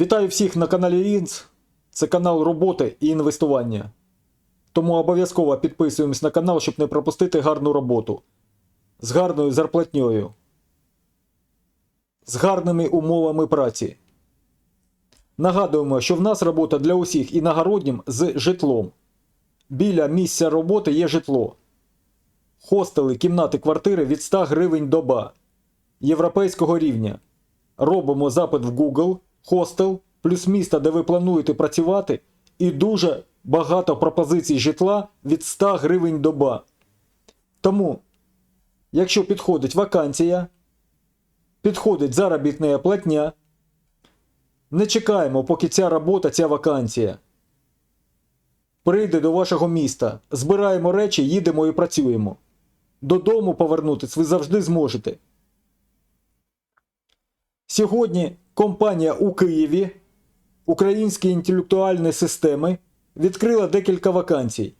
Вітаю всіх на каналі Інц. Це канал роботи і інвестування. Тому обов'язково підписуємось на канал, щоб не пропустити гарну роботу. З гарною зарплатньою. З гарними умовами праці. Нагадуємо, що в нас робота для усіх іногороднім з житлом. Біля місця роботи є житло. Хостели, кімнати, квартири від 100 гривень доба. Європейського рівня. Робимо запит в Google, хостел, плюс місто, де ви плануєте працювати, і дуже багато пропозицій житла від 100 гривень доба. Тому, якщо підходить вакансія, підходить заробітна платня, не чекаємо, поки ця робота, ця вакансія. Прийде до вашого міста, збираємо речі, їдемо і працюємо. Додому повернутись ви завжди зможете. Сьогодні компанія у Києві Українські інтелектуальні системи відкрила декілька вакансій.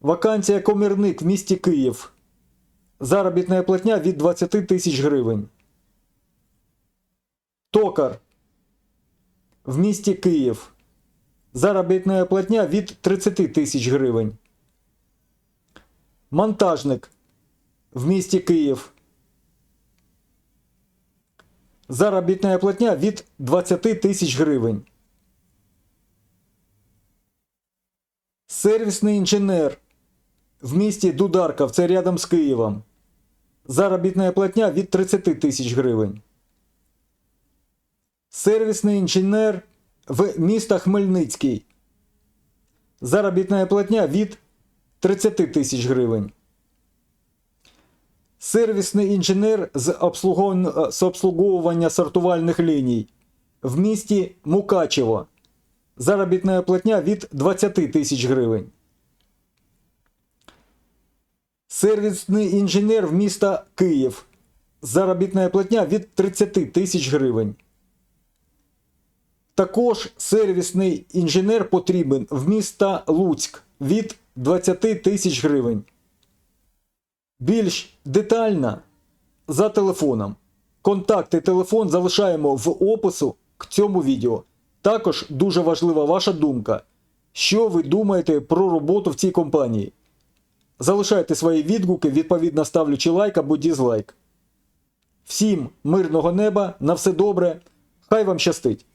Вакансія комірник в місті Київ. Заробітна платня від 20 тисяч гривень. Токар в місті Київ. Заробітна платня від 30 тисяч гривень. Монтажник в місті Київ. Заробітна платня від 20 тисяч гривень. Сервісний інженер в місті Дударков, це рядом з Києвом. Заробітна платня від 30 тисяч гривень. Сервісний інженер в міста Хмельницький. Заробітна платня від 30 тисяч гривень. Сервісний інженер з обслуговування, з обслуговування сортувальних ліній в місті Мукачево. Заробітна платня від 20 тисяч гривень. Сервісний інженер в міста Київ. Заробітна платня від 30 тисяч гривень. Також сервісний інженер потрібен в міста Луцьк від 20 тисяч гривень. Більш детально за телефоном. Контакти телефон залишаємо в опису к цьому відео. Також дуже важлива ваша думка. Що ви думаєте про роботу в цій компанії? Залишайте свої відгуки, відповідно ставлячи лайк або дізлайк. Всім мирного неба, на все добре. Хай вам щастить!